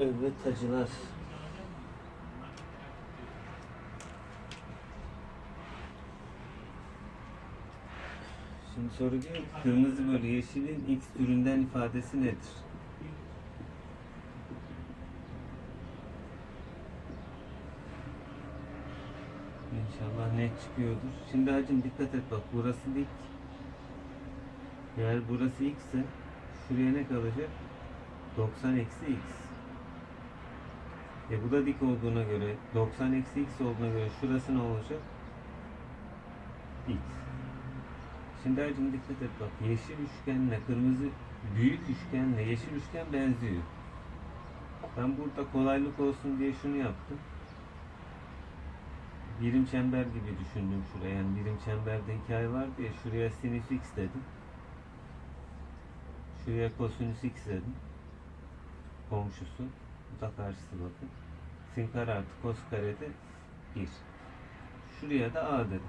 Evet hacılar. Şimdi soru diyor kırmızı bölü yeşilin x türünden ifadesi nedir? İnşallah net çıkıyordur. Şimdi hacım dikkat et bak burası dik. Eğer burası x ise şuraya ne kalacak? 90 eksi x. E bu da dik olduğuna göre 90 eksi x olduğuna göre şurası ne olacak? x. Şimdi hacım dikkat et bak yeşil üçgenle kırmızı büyük üçgenle yeşil üçgen benziyor. Ben burada kolaylık olsun diye şunu yaptım. Birim çember gibi düşündüm şuraya. Yani birim çemberde hikaye vardı ya şuraya sinüs x dedim. Şuraya kosinüs x dedim. Komşusu. Da karşısı bakın. Sin kare artı kos karede 1. Şuraya da a dedim.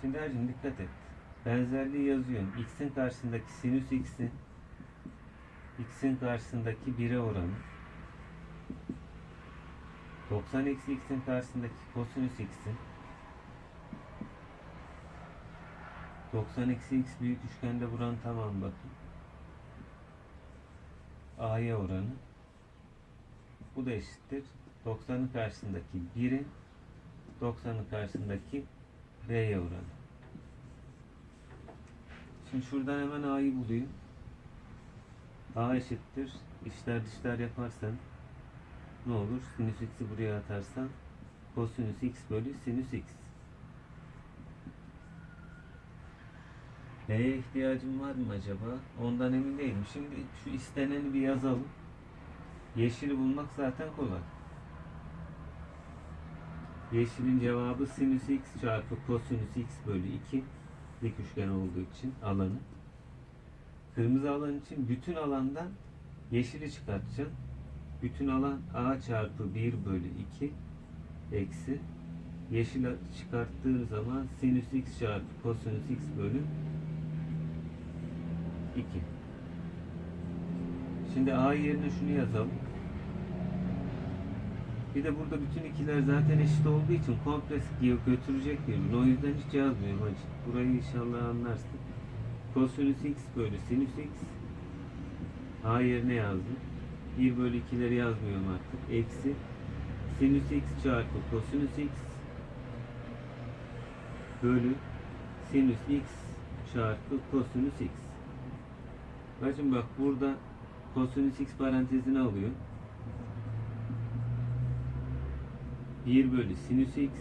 Şimdi hacım dikkat et. Benzerliği yazıyorum. X'in karşısındaki sinüs x'in x'in karşısındaki 1'e oranı 90 eksi x'in karşısındaki kosinüs x'in 90 eksi x büyük üçgende buranın tamam bakın. A'ya oranı. Bu da eşittir. 90'ın karşısındaki 1'in 90'ın karşısındaki B'ye oranı. Şimdi şuradan hemen A'yı bulayım. A eşittir. İşler dışlar yaparsan ne olur? Sinüs x'i buraya atarsan kosinüs x bölü sinüs x. Neye ihtiyacım var mı acaba? Ondan emin değilim. Şimdi şu isteneni bir yazalım. Yeşili bulmak zaten kolay. Yeşilin cevabı sinüs x çarpı kosinüs x bölü 2 dik üçgen olduğu için alanı. Kırmızı alan için bütün alandan yeşili çıkartacağım. Bütün alan a çarpı 1 bölü 2 eksi yeşil çıkarttığı zaman sinüs x çarpı kosinüs x bölü 2. Şimdi a yerine şunu yazalım. Bir de burada bütün ikiler zaten eşit olduğu için komple götürecek birbirini. O yüzden hiç yazmıyorum hacı. Burayı inşallah anlarsın. Kosinüs x bölü sinüs x. A yerine yazdım. 1 bölü 2'leri yazmıyorum artık. Eksi sinüs x çarpı kosinüs x bölü sinüs x çarpı kosinüs x. Bakın bak burada kosinüs x parantezine alıyor. 1 bölü sinüs x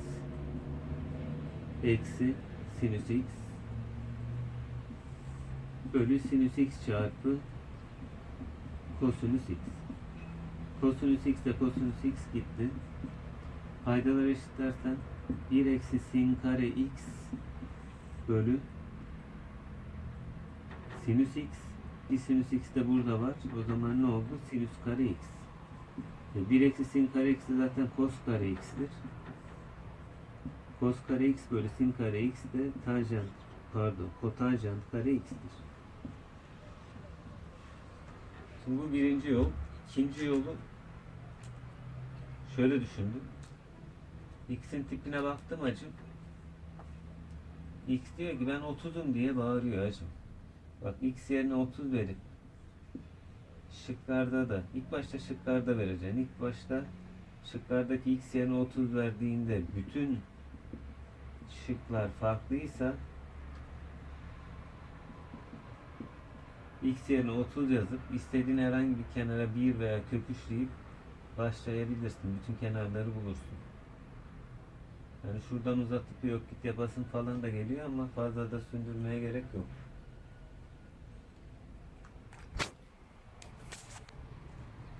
eksi sinüs x bölü sinüs x çarpı kosinüs x. Kosinüs x ile kosinüs x gitti. Paydaları eşitlersen 1 eksi sin kare x bölü sinüs x sinüs x de burada var. O zaman ne oldu? Sinüs kare x. 1 eksi sin kare x de zaten kos kare x'tir. Kos kare x bölü sin kare x de tanjant pardon kotanjant kare x'tir. Şimdi bu birinci yol. İkinci yolu şöyle düşündüm. X'in tipine baktım acım. X diyor ki ben 30'um diye bağırıyor acım. Bak X yerine 30 verip şıklarda da ilk başta şıklarda vereceksin. İlk başta şıklardaki x yerine 30 verdiğinde bütün şıklar farklıysa x yerine 30 yazıp istediğin herhangi bir kenara 1 veya kök 3 deyip başlayabilirsin. Bütün kenarları bulursun. Yani şuradan uzatıp yok git yapasın falan da geliyor ama fazla da sündürmeye gerek yok.